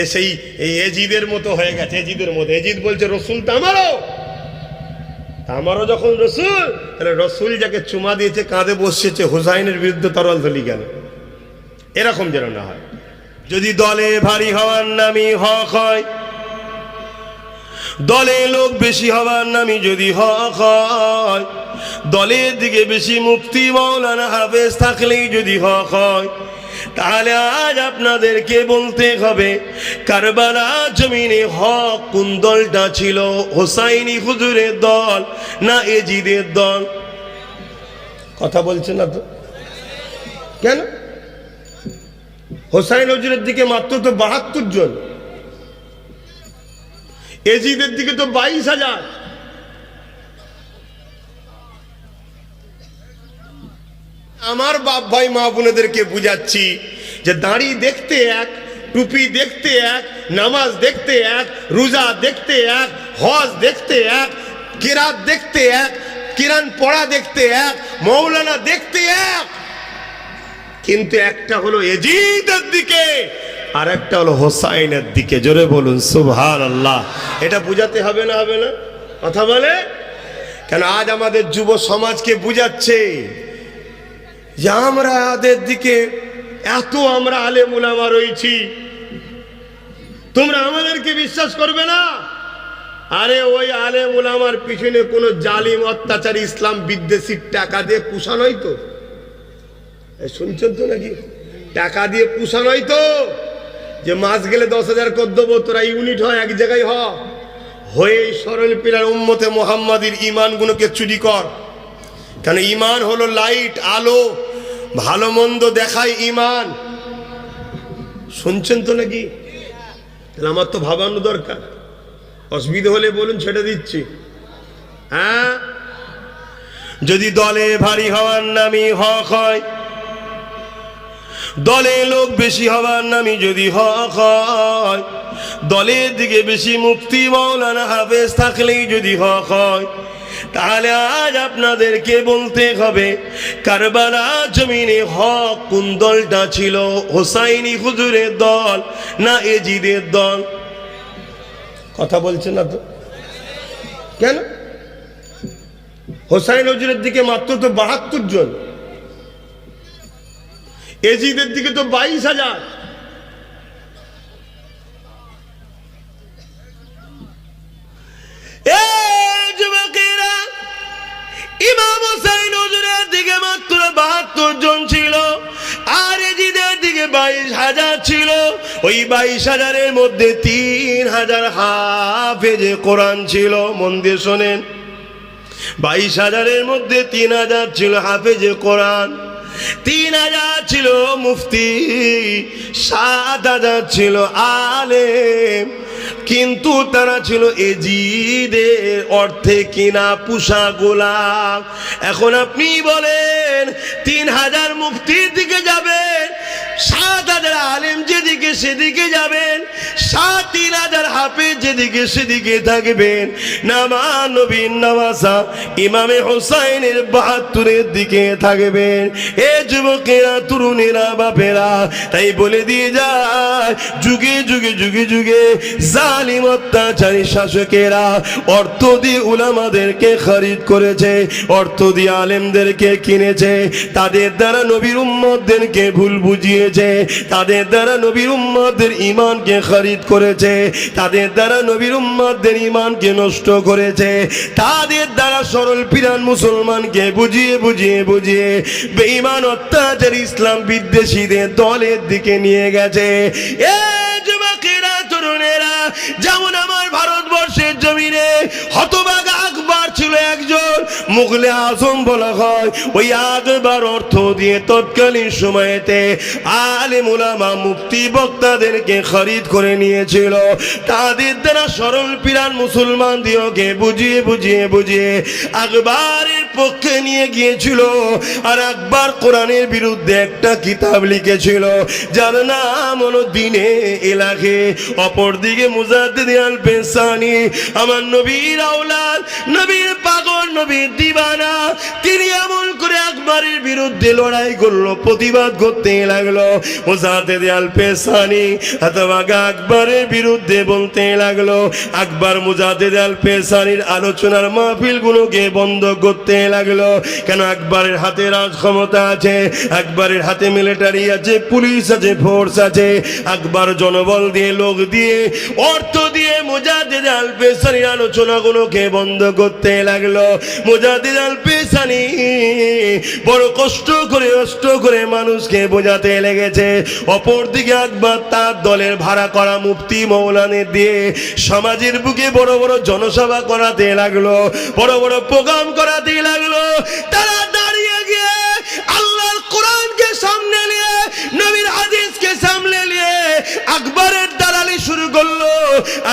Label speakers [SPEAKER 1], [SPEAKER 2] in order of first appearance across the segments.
[SPEAKER 1] এ সেই এই এজিদের মতো হয়ে গেছে, এজিদের মতো। এজিদ বলছে, রসুল তো আমারও। আমারও যখন রসুল, তাহলে রসুল যাকে চুমা দিয়েছে, কাঁধে বসেছে হুসাইনের বিরুদ্ধে তরল ধলি কেন এরকম যেন না হয়। যদি দলে ভারী হওয়ার নামই হক হয়, দলে লোক বেশি হওয়ার নামই যদি হক হয়, দলের দিকে বেশি মুক্তি মৌলানা হাফেজ থাকলেই যদি হক হয় তাহলে আজ আপনাদেরকে বলতে হবে, কারবালা জমিনে হক কোন দলটা ছিল? হোসাইনি হুজুরের দল না এজিদের দল? কথা বলছে না তো? কেন? হোসাইন হুজুরের দিকে মাত্র তো বাহাত্তর জন। এজিদের দিকে তো বাইশ হাজার। আমার বাপ ভাই, মা বোনেদেরকে বুঝাচ্ছি যে দাড়ি দেখতে এক, টুপি দেখতে এক, নামাজ দেখতে এক, রোজা দেখতে এক, হজ দেখতে এক, কেরাত দেখতে এক, কিরান পড়া দেখতে এক, মৌলানা দেখতে এক। কিন্তু একটা হলো এজিদের দিকে, আর একটা হলো হোসাইনের দিকে। জোরে বলুন সুবহান আল্লাহ এটা বুঝাতে হবে না হবে না? কথা বলে? কেন আজ আমাদের যুব সমাজকে বুঝাচ্ছে যে আমরা আদের দিকে এত আমরা আলে মুলামা রয়েছি, তোমরা আমাদেরকে বিশ্বাস করবে না? আরে ওই আলে মুলামার পিছনে কোনো জালিম, অত্যাচারী, ইসলাম বিদ্বেষীর টাকা দিয়ে পুষানোই তো। এ শুনছেন তো নাকি? টাকা দিয়ে পুষানোই তো। যে মাস গেলে দশ হাজার কর দেবো তোরা ইউনিট হয়, এক জায়গায় হ। হয়ে সরল পিলার উম্মতে মোহাম্মদীর ইমানগুলোকে চুরি কর। কেন ইমান হলো লাইট, আলো, ভালো মন্দ দেখায় ইমান শুনছেন তো নাকি? তাহলে আমার তো ভাবানো দরকার। অসুবিধা হলে বলুন ছেড়ে দিচ্ছি। হ্যাঁ? যদি দলে ভারী হওয়ার নামই হক হয়, দলে লোক বেশি হওয়ার নামই যদি হক হয়, দলের দিকে বেশি মুক্তি মৌলানা হাফেজ থাকলেই যদি হক হয় তাহলে আজ আপনাদেরকে বলতে হবে, কারবালা জমিনে হক কোন দলটা ছিল? হোসাইনি হুজুরের দল না এজিদের দল? কথা বলছে না তো? কেন? হোসাইন হুজুরের দিকে মাত্র তো বাহাত্তর জন। এজিদের দিকে তো বাইশ হাজার। এ যুবকেরা, ইমাম হোসাইন হুজুরের দিকে মাত্র বাহাত্তর জন ছিল আর এজিদের দিকে বাইশ হাজার ছিল। ওই বাইশ হাজারের মধ্যে তিন হাজার হাফেজে কোরআন ছিল মন দিয়ে শোনেন। বাইশ হাজারের মধ্যে তিন হাজার ছিল হাফেজে কোরআন। তিন হাজার ছিল মুফতি সাত হাজার ছিল আলেম। কিন্তু তারা ছিল এজিদের অর্থে কিনা পুষা গোলাপ এখন আপনি বলেন, তিন হাজার মুক্তির দিকে যাবেন সাত হাজার আলেম যেদিকে সেদিকে যাবেন সাত হাজার হাফেজ যেদিকে সেদিকে থাকবেন। নামা নবীন নামাজা ইমামে হোসাইনের বাহাত্তরের দিকে থাকবেন। এ যুবকেরা, তরুণেরা, বাপেরা, তাই বলে দিয়ে যায়, যুগে যুগে যুগে যুগে জালিম অত্যাচারী শাসকেরা অর্থ দিয়ে উলামাদেরকে খরিদ করেছে, অর্থ দিয়ে আলেমদেরকে কিনেছে, তাদের দ্বারা নবীর উম্মদদেরকে ভুল বুঝিয়েছে। তাদের দ্বারা নবীর উম্মাদের ইমানকে খারিদ করেছে, তাদের দ্বারা নবীর উম্মাদের ইমানকে নষ্ট করেছে, তাদের দ্বারা সরল পিরান মুসলমানকে বুঝিয়ে বুঝিয়ে বুঝিয়ে বেঈমান অত্যাচার ইসলাম বিদ্বেষীদের দলের দিকে নিয়ে গেছে। এ মুঘলে আজম বলা হয়। ওই আকবর অর্থ দিয়ে তৎকালীন সময়েতে আলে মুলামা মুক্তি বক্তাদেরকে খরিদ করে নিয়েছিল। তাদের দ্বারা সরল পিরান মুসলমান দিওকে বুঝিয়ে বুঝিয়ে বুঝিয়ে আকবরের পক্ষে নিয়ে গিয়েছিল। আর আকবর কোরআনের বিরুদ্ধে একটা কিতাব লিখেছিল, যার নাম হলো দিনে এলাকে অপরদিকে মুজাদ্দিদ আল পেসানি আমার নবীর আওলাদ, নবীর পাগল, নবীর দিবানা তিনি এমন করে আকবরের বিরুদ্ধে লড়াই করল, প্রতিবাদ করতে লাগল। মোজাতে দেয়াল পেশানি অথবা আকবরের বিরুদ্ধে বলতে লাগল। আকবর দেয়াল পেশানির আলোচনার বন্ধ করতে লাগল। কেন আকবরের হাতে রাজ ক্ষমতা আছে? আকবরের হাতে মিলিটারি আছে, পুলিশ আছে ফোর্স আছে। আকবর জনবল দিয়ে, লোক দিয়ে, অর্থ দিয়ে মুজাদ্দিদ আল পেসানির আলোচনাগুলোকে বন্ধ করতে লাগল। মুজাদ্দিদ আল পেশানি বড় কষ্ট করে কষ্ট করে মানুষকে বোঝাতে লেগেছে। অপরদিকে একবার তার দলের ভাড়া করা মুফতি মৌলানি দিয়ে সমাজের বুকে বড় বড় জনসভা করাতে লাগল, বড় বড় প্রোগ্রাম করাতে লাগল। তারা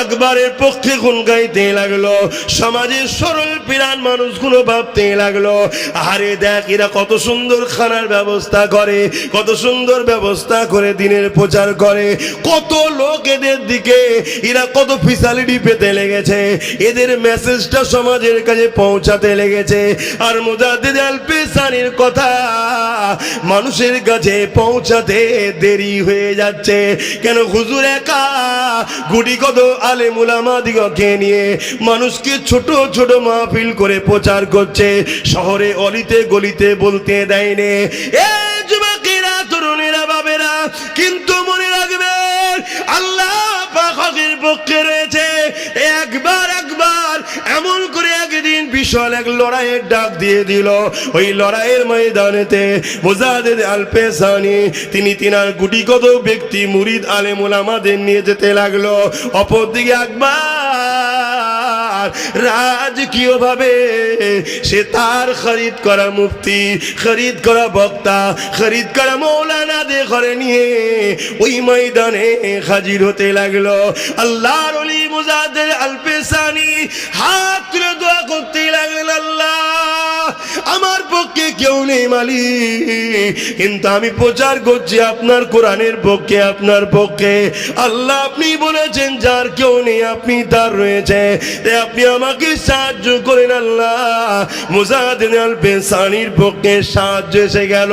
[SPEAKER 1] আকবরের পক্ষে গুণ গাইতে লাগল। সমাজের সরল পিরান মানুষগুলো ভাবতে লাগল, আরে দেখ এরা কত সুন্দর খানার ব্যবস্থা করে, কত সুন্দর ব্যবস্থা করে দিনের প্রচার করে। কত লোক এদের দিকে, এরা কত ফিসালিটি পেতে লেগেছে। এদের মেসেজটা সমাজের কাছে পৌঁছাতে লেগেছে। আর মুজাদ্দিদ আল পেসানির কথা মানুষের কাছে পৌঁছাতে দেরি হয়ে যাচ্ছে। কেন হুজুর একা? গুটি কত আলে মুলামা দিগকে নিয়ে মানুষকে ছোট ছোট মাহফিল করে প্রচার করছে। শহরে অলিতে গলিতে বলতে দেয়নি এ যুবকেরা, তরুণেরা বাবেরা কিন্তু মনে রাখবেন, আল্লাহ পাক পক্ষে রয়েছে। বিশাল এক লড়াইয়ের ডাক দিয়ে দিল। ওই লড়াইয়ের ময়দানেতে মুজাহিদ আল পেসানি তিনি তিনার গুটি কত ব্যক্তি মুরিদ আলেমুল আমাদের নিয়ে যেতে লাগল। অপরদিকে একবার রাজকীয় ভাবে সে তার খরিদ করা মুফতি, খরিদ করা বক্তা, খরিদ করা মৌলানা দে ঘরে নিয়ে ওই ময়দানে হাজির হতে লাগল। আল্লাহর অলি মুজাদের আলপেসানি হাত তুলে দোয়া করতে আমার পক্ষে কেউ নেই মালিক। কিন্তু আমি প্রচার করছি আপনার কোরআনের পক্ষে, আপনার পক্ষে। আল্লাহ আপনি বলেছেন, যার কেউ নেই, আপনি তার রয়েছে। আপনি আমাকে সাহায্য করেন আল্লাহ। মুজাহিদিন আল পক্ষে সাহায্য এসে গেল।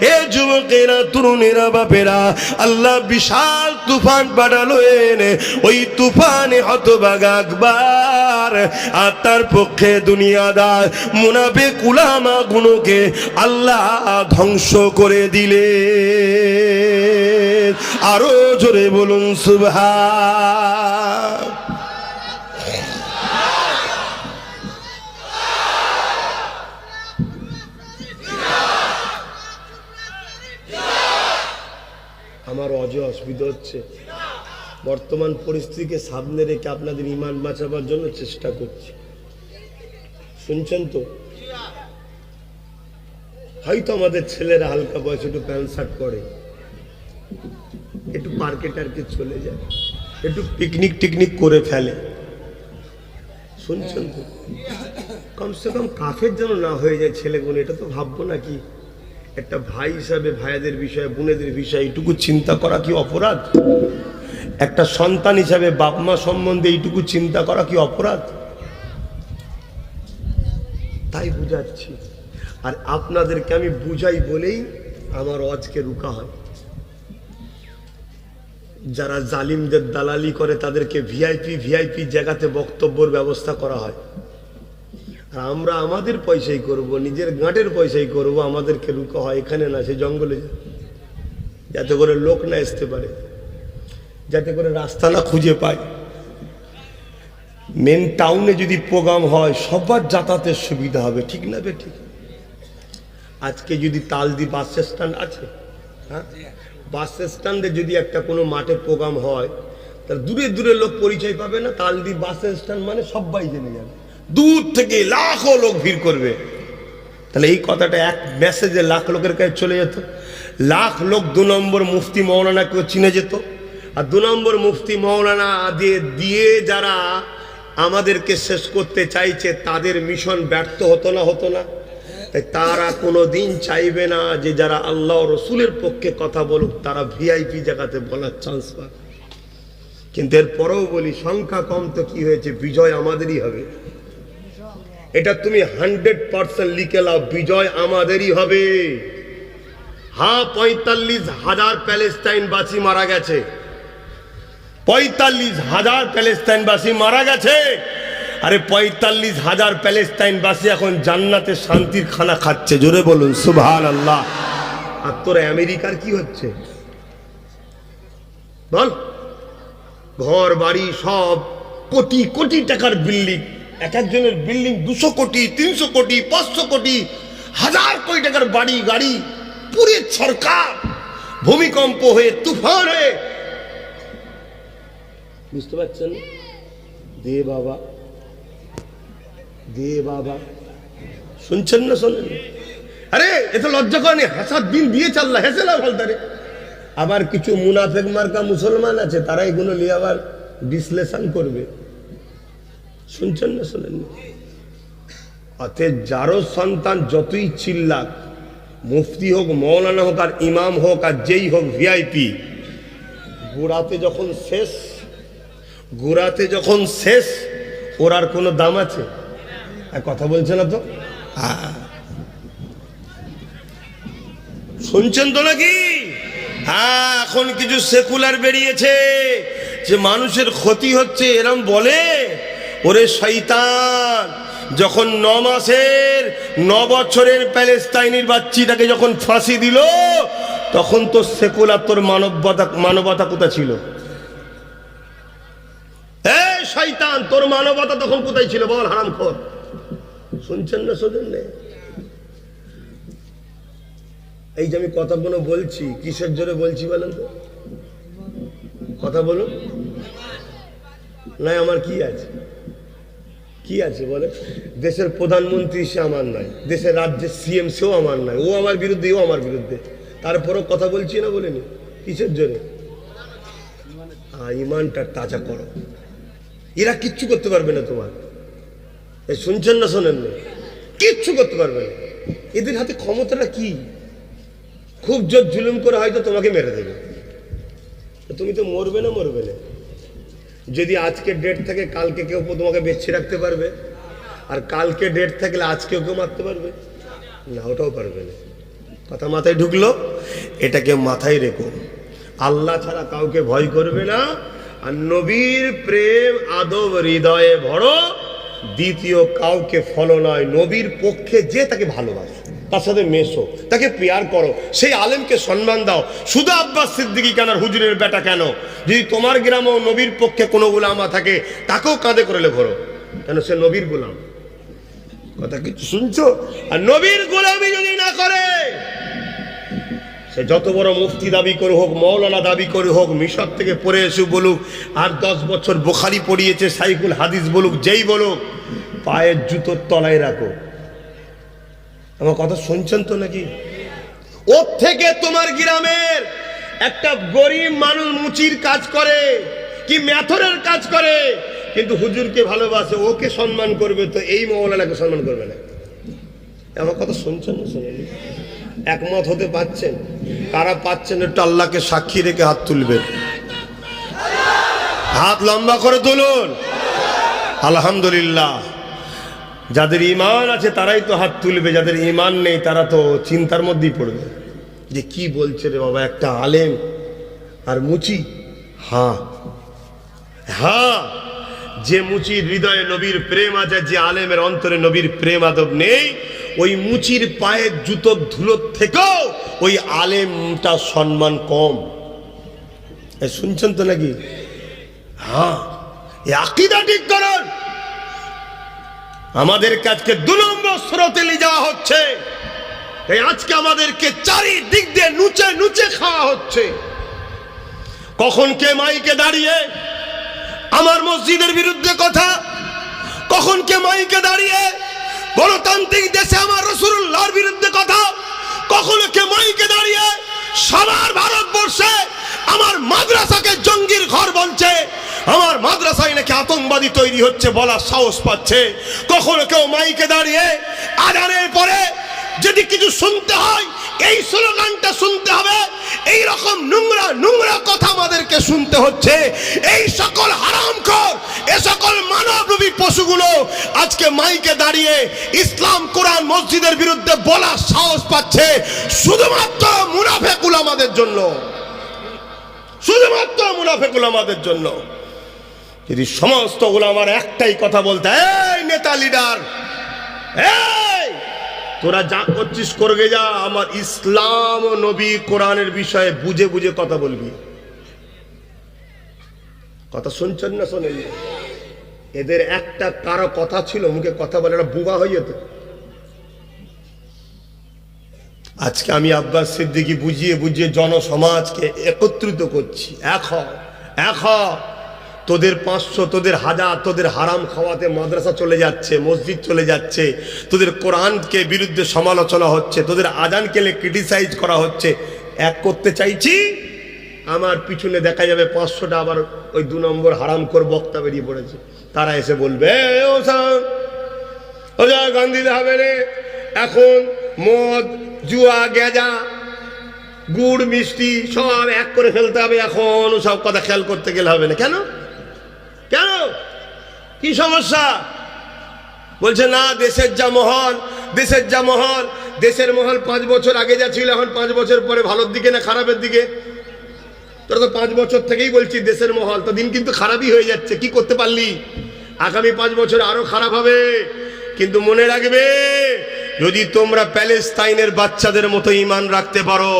[SPEAKER 1] এ যুবকেরা, তরুণেরা, বাপেরা, আল্লাহ বিশাল তুফান পাঠালো এনে। ওই তুফানে হতবাগা আকবার। আর তার পক্ষে দুনিয়াদার মুনাফে কুলামা গুণকে আল্লাহ ধ্বংস করে দিলে। আরও জোরে বলুন সুভা আমার অজ অসুবিধা হচ্ছে। বর্তমান পরিস্থিতিকে সামনে রেখে আপনাদের ইমান বাঁচাবার জন্য চেষ্টা করছি। শুনছেন তো? হয়তো আমাদের ছেলেরা হালকা বয়সে একটু প্যান্ট শার্ট পরে। একটু পার্কে টার্কে চলে যায়। একটু পিকনিক টিকনিক করে ফেলে। শুনছেন তো? কমসে কম কাফের যেন না হয়ে যায় ছেলে ছেলেগুলো, এটা তো ভাববো নাকি? একটা ভাই হিসাবে ভাইয়াদের বিষয়ে, বোনেদের বিষয়ে এইটুকু চিন্তা করা কি অপরাধ? একটা সন্তান হিসাবে বাপ মা সম্বন্ধে এইটুকু চিন্তা করা কি অপরাধ? তাই বুঝাচ্ছি। আর আপনাদেরকে আমি বুঝাই বলেই আমার অজকে রুকা হয়। যারা জালিমদের দালালি করে, তাদেরকে ভিআইপি ভিআইপি জায়গাতে বক্তব্যর ব্যবস্থা করা হয়। আর আমরা আমাদের পয়সাই করব, নিজের গাঁটের পয়সাই করব, আমাদেরকে রুকা হয় এখানে না, সে জঙ্গলে যাতে করে লোক না আসতে পারে। যাতে করে রাস্তা না খুঁজে পায়। মেন টাউনে যদি প্রোগ্রাম হয়, সবার যাতায়াতের সুবিধা হবে, ঠিক না বে ঠিক? আজকে যদি তালদি বাস স্ট্যান্ড আছে হ্যাঁ? বাস স্ট্যান্ডে যদি একটা কোনো মাঠে প্রোগ্রাম হয়, তাহলে দূরে দূরে লোক পরিচয় পাবে না, তালদি বাস স্ট্যান্ড মানে সবাই জেনে যাবে। দূর থেকে লাখো লোক ভিড় করবে। তাহলে এই কথাটা এক মেসেজে লাখ লোকের কাছে চলে যেত। লাখ লোক দু নম্বর মুফতি মৌলানাকেও চিনে যেত। আর দু নম্বর মুফতি মৌলানা দিয়ে দিয়ে যারা আমাদেরকে শেষ করতে চাইছে, তাদের মিশন ব্যর্থ হতো না হতো না। তাই তারা কোনো দিন চাইবে না যে যারা আল্লাহ রসুলের পক্ষে কথা বলুক, তারা ভিআইপি জায়গাতে বলার চান্স পাবে কিন্তু এরপরেও বলি, সংখ্যা কম তো কি হয়েছে? বিজয় আমাদেরই হবে।
[SPEAKER 2] এটা তুমি হান্ড্রেড পার্সেন্ট লিখে লাও, বিজয় আমাদেরই হবে। হা, পঁয়তাল্লিশ হাজার প্যালেস্টাইনবাসী মারা গেছে। পঁয়তাল্লিশ হাজার প্যালেস্টাইনবাসী মারা গেছে। আরে পঁয়তাল্লিশ হাজার প্যালেস্টাইনবাসী এখন জান্নাতে শান্তির খানা খাচ্ছে, জোরে বলুন সুভান আল্লাহ আর তোর আমেরিকার কি হচ্ছে? বল। ঘর, বাড়ি সব কোটি কোটি টাকার বিল্ডিং। এক একজনের বিল্ডিং দুশো কোটি, তিনশো কোটি, পাঁচশো কোটি, হাজার কোটি টাকার বাড়ি, গাড়ি, পুরে সরকার, ভূমিকম্প হয়ে, তুফান হয়ে। বুঝতে পারছেন? দে বাবা। দে বাবা। শুনছেন না শোনেন? আরে এত লজ্জা করেনি হাসার দিন ফলতারে আবার কিছু মুনাফেক মার্কা মুসলমান আছে তারা এগুলো নিয়ে আবার বিশ্লেষণ করবে। শুনছেন না শোনেন? না? যারও সন্তান যতই চিল্লাক, মুফতি হোক, মৌলানা হোক, আর ইমাম হোক, আর যেই হোক ভিআইপি গোড়াতে যখন শেষ, গোড়াতে যখন শেষ, ওর আর কোনো দাম আছে? কথা বলছে না তো। হ্যাঁ। শুনছেন তো নাকি? হ্যাঁ এখন কিছু সেকুলার বেরিয়েছে যে মানুষের ক্ষতি হচ্ছে, এরম বলে? ওরে শৈতান যখন ন মাসের, ন বছরের প্যালেস্তাইনির বাচ্চিটাকে যখন ফাঁসি দিল, তখন তো সেকুলার, তোর মানবতা মানবতা কোথা ছিল? এই শয়তান, তোর মানবতা তখন কোথায় ছিল বল হারাম খোর শুনছেন না শোনেন এই যে আমি কথা কথাগুলো বলছি, কিসের জোরে বলছি বলেন তো? কথা বলুন। নাই আমার কি আছে? কি আছে বলে? দেশের প্রধানমন্ত্রী সে আমার নয়, দেশের রাজ্যের সিএম সেও আমার নয়, ও আমার বিরুদ্ধে, ও আমার বিরুদ্ধে। তারপরেও কথা বলছি না বলিনি, কিসের জোরে? ইমানটা তাজা করো। এরা কিচ্ছু করতে পারবে না তোমার। শুনছেন না শোনেন না? কিচ্ছু করতে পারবে না। এদের হাতে ক্ষমতাটা কি? খুব জোর জুলুম করে হয়তো তোমাকে মেরে দেবে। তুমি তো মরবে না মরবে না। যদি আজকে ডেট থাকে, কালকে কেউ তোমাকে বেছে রাখতে পারবে। আর কালকে ডেট থাকলে আজকে কেউ মারতে পারবে। না, ওটাও পারবে না। কথা মাথায় ঢুকলো? এটাকে মাথায় রেখো। আল্লাহ ছাড়া কাউকে ভয় করবে না। আর নবীর প্রেম, আদব, হৃদয়ে ভরো। দ্বিতীয় কাউকে ফলো নয়, নবীর পক্ষে যে তাকে ভালোবাসো, তার সাথে মেশো, তাকে পেয়ার করো, সেই আলেমকে সম্মান দাও। শুধু আব্বাস সিদ্দিকি কেন আর হুজুরের বেটা কেন? যদি তোমার গ্রামেও নবীর পক্ষে কোনো গোলামা থাকে, তাকেও কাঁধে করে লেখো। কেন সে নবীর গোলাম? কথা কিছু শুনছো? আর নবীর গোলামি যদি না করে সে যত বড় মুফতি দাবি করে হোক, মৌলানা দাবি করে হোক, মিশর থেকে পড়ে এসে বলুক, আর দশ বছর বোখারি পড়িয়েছে, সাইকুল হাদিস বলুক, যেই বলুক, পায়ের জুতোর তলায় রাখো। আমার কথা শুনছেন তো নাকি? ওর থেকে তোমার গ্রামের একটা গরিব মানুষ মুচির কাজ করে, কি ম্যাথরের কাজ করে, কিন্তু হুজুরকে ভালোবাসে, ওকে সম্মান করবে তো এই মৌলানাকে সম্মান করবে না। আমার কথা শুনছেন না শুনেনি একমত হতে পাচ্ছেন কারা পাচ্ছেন একটু আল্লাহকে সাক্ষী রেখে হাত তুলবেন। হাত লম্বা করে তুলুন। আলহামদুলিল্লাহ। যাদের ইমান আছে তারাই তো হাত তুলবে, যাদের ইমান নেই তারা তো চিন্তার মধ্যেই পড়বে। যে কি বলছে রে বাবা, একটা আলেম আর মুচি? হ্যাঁ। হ্যাঁ। যে মুচির হৃদয়ে নবীর প্রেম আছে, যে আলেমের অন্তরে নবীর প্রেম আদব নেই ওই মুচির পায়ের জুতোর ধুলোর থেকেও ওই আলেমটা সম্মান কম। শুনছেন তো নাকি? হ্যাঁ আকিদা ঠিক করুন। আমাদের কাজকে দু নম্বর স্রোতে নিয়ে যাওয়া হচ্ছে। আজকে আমাদেরকে চারিদিক দিয়ে নুচে নুচে খাওয়া হচ্ছে। কখন কে মাইকে দাঁড়িয়ে আমার মসজিদের বিরুদ্ধে কথা? কখন কে মাইকে দাঁড়িয়ে গণতান্ত্রিক দেশে আমার রসুল্লাহর বিরুদ্ধে কথা, কখনো কে মাইকে দাঁড়িয়ে সবার ভারতবর্ষে আমার মাদ্রাসাকে জঙ্গির ঘর বলছে, আমার মাদ্রাসায় নাকি আতঙ্কবাদী তৈরি হচ্ছে বলার সাহস পাচ্ছে। কখনো কেউ মাইকে দাঁড়িয়ে আদানের পরে যদি কিছু শুনতে হয়, এই স্লোগানটা শুনতে হবে
[SPEAKER 1] এই রকম নোংরা নোংরা কথা আমাদেরকে শুনতে হচ্ছে। এই সকল হারামখোর এ সকল মানবরূপী পশুগুলো আজকে মাইকে দাঁড়িয়ে ইসলাম, কোরআন, মসজিদের বিরুদ্ধে বলার সাহস পাচ্ছে। শুধুমাত্র মুনাফেকুল আমাদের জন্য। শুধুমাত্র মুনাফেকুল আমাদের জন্য। যদি সমস্ত আমার একটাই কথা বলতে, এই নেতা লিডার এই তোরা যা করছিস করবে যা, আমার ইসলাম ও নবী কোরআনের বিষয়ে বুঝে বুঝে কথা বলবি। কথা শুনছেন না শোনেন? এদের একটা কারও কথা ছিল, মুখে কথা বলে একটা বুবা হয়ে যেত। আজকে আমি আব্বাস সিদ্দিকি বুঝিয়ে বুঝিয়ে জনসমাজকে একত্রিত করছি। এক হ। তোদের পাঁচশো তোদের হাজার তোদের হারাম খাওয়াতে মাদ্রাসা চলে যাচ্ছে মসজিদ চলে যাচ্ছে তোদের কোরআনকে বিরুদ্ধে সমালোচনা হচ্ছে তোদের আজানকে ক্রিটিসাইজ করা হচ্ছে এক করতে চাইছি আমার পিছনে দেখা যাবে পাঁচশোটা আবার ওই দু নম্বর হারাম কর বক্তা বেরিয়ে পড়েছে। তারা এসে বলবে "এ, ও সাম, ও যা গান হবে রে। এখন মদ জুয়া গেজা গুড় মিষ্টি সব এক করে ফেলতে হবে এখন সব কথা খেয়াল করতে গেলে হবে না। কেন? কেন? কি সমস্যা? বলছে, না, দেশের যা মহল, দেশের যা মহল, দেশের মহল পাঁচ বছর আগে যা ছিল, এখন পাঁচ বছর পরে ভালোর দিকে না খারাপের দিকে? তোরা তো পাঁচ বছর থেকেই বলছি দেশের মহল, তো দিন কিন্তু খারাপই হয়ে যাচ্ছে, কি করতে পারলি? আগামী পাঁচ বছর আরও খারাপ হবে, কিন্তু মনে রাখবে, যদি তোমরা প্যালেস্তাইনের বাচ্চাদের মতো ইমান রাখতে পারো,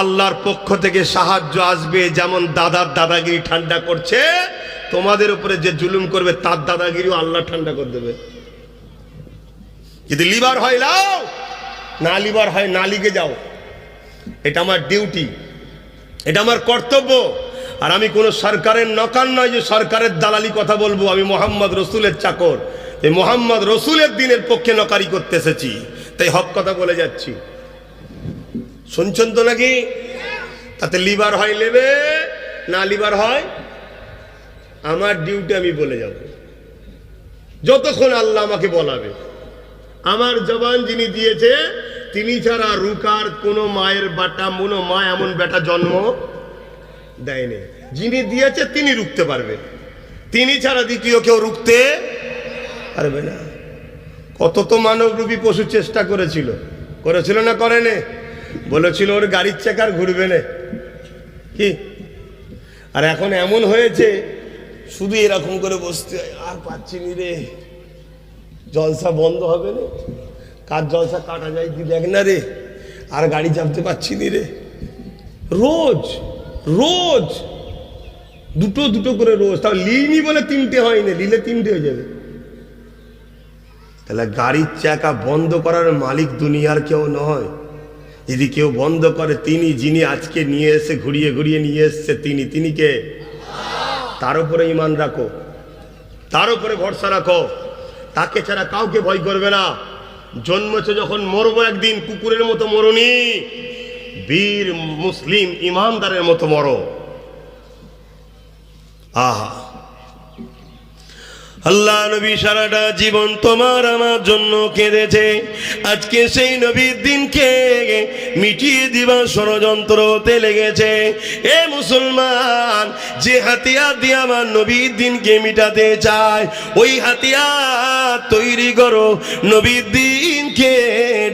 [SPEAKER 1] আল্লাহর পক্ষ থেকে সাহায্য আসবে, যেমন দাদার দাদাগিরি ঠান্ডা করছে তোমাদের উপরে যে জুলুম করবে, তার দাদাগিরিও আল্লাহ ঠান্ডা করে দেবে। যদি লিভার হয়, লাও! না লিভার হয়, না লিগে যাও। এটা আমার ডিউটি, এটা আমার কর্তব্য। আর আমি কোনো সরকারের নকার নয় যে সরকারের দালালি কথা বলব। আমি মোহাম্মদ রসুলের চাকর। এই মোহাম্মদ রসুলের দিনের পক্ষে নকারি করতে এসেছি। তাই হক কথা বলে যাচ্ছি। শুনছেন তো নাকি? তাতে লিভার হয় নেবে না লিভার হয় আমার ডিউটি আমি বলে যাব। যতক্ষণ আল্লাহ আমাকে বলাবে। আমার জবান যিনি দিয়েছে, তিনি ছাড়া রুকার কোনো মায়ের বাটা, কোনো মা এমন বেটা জন্ম দেয়নি। যিনি দিয়েছে, তিনি রুখতে পারবে। তিনি ছাড়া দ্বিতীয় কেউ রুখতে পারবে না। কত তো মানবরূপী পশু চেষ্টা করেছিল। করেছিল না করেনে? বলেছিল, ওর গাড়ির চাকার ঘুরবে না। কি? আর এখন এমন হয়েছে শুধু এরকম করে বসতে হয়। আর পাচ্ছি নি রে। জলসা বন্ধ হবে না। কার জলসা কাটা যায় কি দেখ না রে। আর গাড়ি চাপতে পারছি নি রে। রোজ রোজ। দুটো দুটো করে রোজ। তাও লিনি বলে তিনটে হয়নি। লিলে তিনটে হয়ে যাবে। তাহলে গাড়ির চাকা বন্ধ করার মালিক দুনিয়ার কেউ নয়। যদি কেউ বন্ধ করে, তিনি যিনি আজকে নিয়ে এসে, ঘুরিয়ে ঘুরিয়ে নিয়ে এসছে, তিনি তিনি কে? তার উপরে ইমান রাখো। তার উপরে ভরসা রাখো। তাকে ছাড়া কাউকে ভয় করবে না। জন্মেছে যখন মরবো একদিন, কুকুরের মতো মরনি। বীর, মুসলিম, ইমানদারের মতো মরো। আহা। আল্লাহ নবী সারাটা জীবন তোমার আমার জন্য কেঁদেছে। আজকে সেই নবীর দিনকে মিটিয়ে দিবার ষড়যন্ত্র হতে লেগেছে। এ মুসলমান, যে হাতিয়ার দিয়ে আমার নবীর দিনকে মিটাতে চায়, ওই হাতিয়ার তৈরি করো। নবীর দিনকে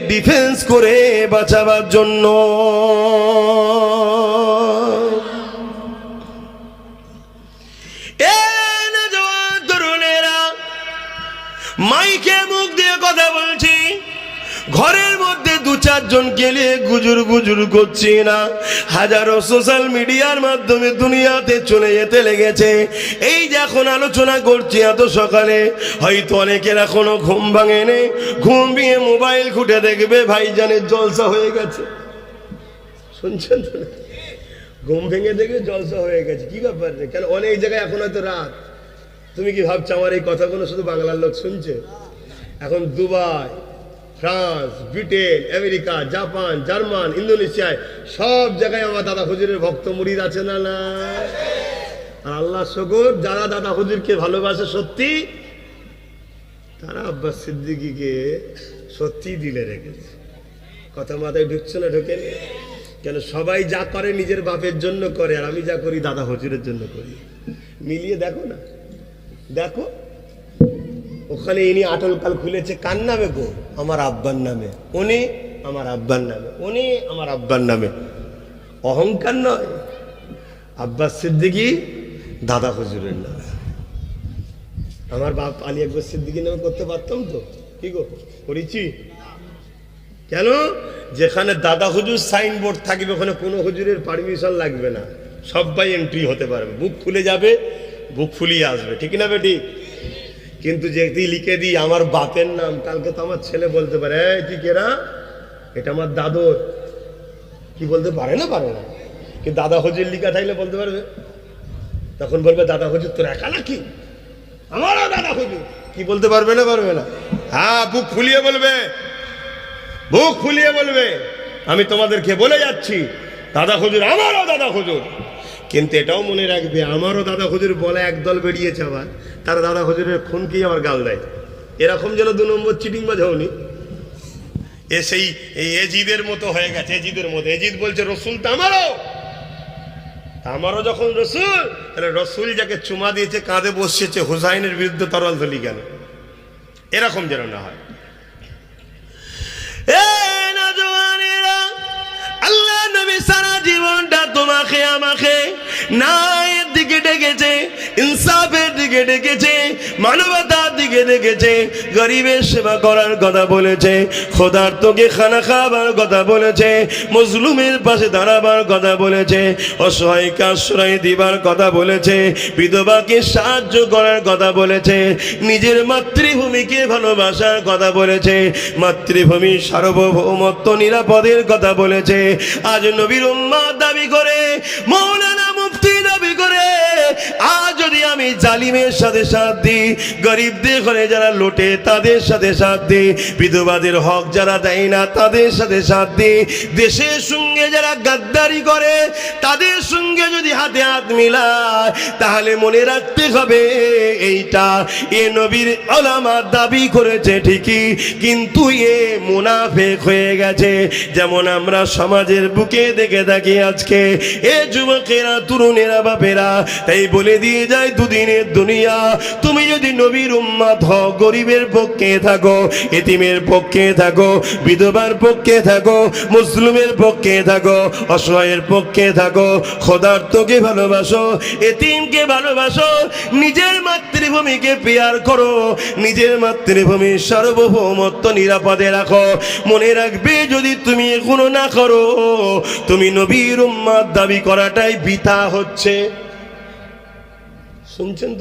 [SPEAKER 1] ডিফেন্স করে বাঁচাবার জন্য। মাইকে মুখ দিয়ে কথা বলছি। ঘরের মধ্যে দু চারজন গেলে গুজুর গুজুর করছি না। হাজারো সোশ্যাল মিডিয়ার মাধ্যমে দুনিয়াতে চলে যেতে লেগেছে। এই যে এখন আলোচনা করছি এত সকালে, হয়তো অনেকের এখনও ঘুম ভাঙেনি। ঘুম ভেঙে মোবাইল খুঁটে দেখবে ভাইজানের জলসা হয়ে গেছে। শুনছেন ঘুম ভেঙে দেখবে জলসা হয়ে গেছে। কি ব্যাপার কেন অনেক জায়গায় এখন হয়তো রাত। তুমি কি ভাবছ আমার এই কথাগুলো শুধু বাংলার লোক শুনছে? এখন Dubai, France, Britain, America, Japan, German ইন্দোনেশিয়ায় সব জায়গায় আমার দাদা হুজুরের ভক্ত মুরিদ আছে না না? আর আল্লাহ শকর যারা দাদা হুজুরকে ভালোবাসে সত্যি, তারা আব্বাস সিদ্দিকিকে সত্যি দিলে রেখেছে। কথা মাথায় ঢুকছে না ঢোকেনি?
[SPEAKER 2] কেন সবাই যা করে নিজের বাপের জন্য করে, আর আমি যা করি দাদা হজুরের জন্য করি। মিলিয়ে দেখো না। দেখো ওখানে ইনি আটল কাল খুলেছে, কার নামে গো? আমার আব্বার নামে। উনি আমার আব্বার নামে। উনি আমার আব্বার নামে। অহংকার নয়। আব্বাস সিদ্দিকি দাদা হুজুরের নামে। আমার বাপ আলী আকবর সিদ্দিকি নামে করতে পারতাম তো? কি গো, করেছি? কেন? যেখানে দাদা হুজুর সাইনবোর্ড থাকবে, ওখানে কোনো হুজুরের পারমিশন লাগবে না। সবাই এন্ট্রি হতে পারবে। বুক খুলে যাবে বুক ফুলিয়ে আসবে, ঠিক না বেটি? কিন্তু যেটি লিখে দিই, আমার বাপের নাম, কালকে তো আমার ছেলে বলতে পারে তুই কেরা এটা আমার দাদর কি বলতে পারে না পারে না। কিন্তু দাদা হজুর লিখা থাকলে বলতে পারবে। তখন বলবে, দাদা হজুর, তোর একা নাকি? আমারও দাদা হজুর। কি বলতে পারবে না পারবে না। হ্যাঁ বুক ফুলিয়ে বলবে। বুক ফুলিয়ে বলবে। আমি তোমাদেরকে বলে যাচ্ছি, দাদা হুজুর, আমারও দাদা হুজুর। কিন্তু এটাও মনে রাখবে, আমারও দাদা হুজুর বলে একদল বেরিয়েছে আবার, তারা দাদা হুজুরের খুনকেই আবার গাল দেয়। এরকম যেন দু নম্বর চিটিং বাজ হওনি এ সেই এজিদের মতো হয়ে গেছে, এজিদের মতো। এজিদ বলছে, রসুল তো আমারও! আমারও যখন রসুল, তাহলে রসুল যাকে চুমা দিয়েছে, কাঁধে বসেছে হুসাইনের বিরুদ্ধে তরল ধলি কেন? এরকম যেন না হয়।
[SPEAKER 1] এ নবী সারা জীবনটা তোমাকে আমাকে ন্যায়ের দিকে ডেকেছে ইনসাফের দিকে ডেকেছে মানবতার দিকে ডেকেছে গরিবের সেবা করার কথা বলেছে, খোদার তোকে খানা খাবার কথা বলেছে, মজলুমের পাশে দাঁড়াবার কথা বলেছে, অসহায়কে আশ্রয় দিবার কথা বলেছে, বিধবাকে সাহায্য করার কথা বলেছে, নিজের মাতৃভূমিকে ভালোবাসার কথা বলেছে, মাতৃভূমি সার্বভৌমত্ব নিরাপদের কথা বলেছে, আজ নবীর উম্মাদ দাবি করে, মৌলানা আজ যদি আমি জালিমের সাথে সাথ দিই, গরিবদের ঘরে যারা লোটে, তাদের সাথে সাথ দিই, বিধবাদের হক যারা দেয় না, তাদের সাথে সাথ দিই, দেশের সঙ্গে যারা গাদ্দারি করে, তাদের সঙ্গে যদি হাতে হাত মিলায়, তাহলে মনে রাখতে হবে এইটা এ নবীর আলামার দাবি করেছে ঠিকই, কিন্তু এ মুনাফেক হয়ে গেছে। যেমন আমরা সমাজের বুকে দেখে থাকি আজকে, এ যুবকেরা, তরুণেরা, বাপেরা, তাই বলে দিয়ে যায় দুদিনের দুনিয়া। তুমি যদি নবীর উম্মাদ হও, গরিবের পক্ষে থাকো, এতিমের পক্ষে থাকো, বিধবার পক্ষে থাকো, মুসলিমের পক্ষে থাকো, অসহায়ের পক্ষে থাকো, খোদার্থকে ভালোবাসো, এতিমকে ভালোবাসো, নিজের মাতৃভূমিকে পেয়ার করো, নিজের মাতৃভূমির সার্বভৌমত্ব নিরাপদে রাখো। মনে রাখবে যদি তুমি এখনও না করো, তুমি নবীর উম্মাদ দাবি করাটাই বৃথা হচ্ছে। শুনছেন তো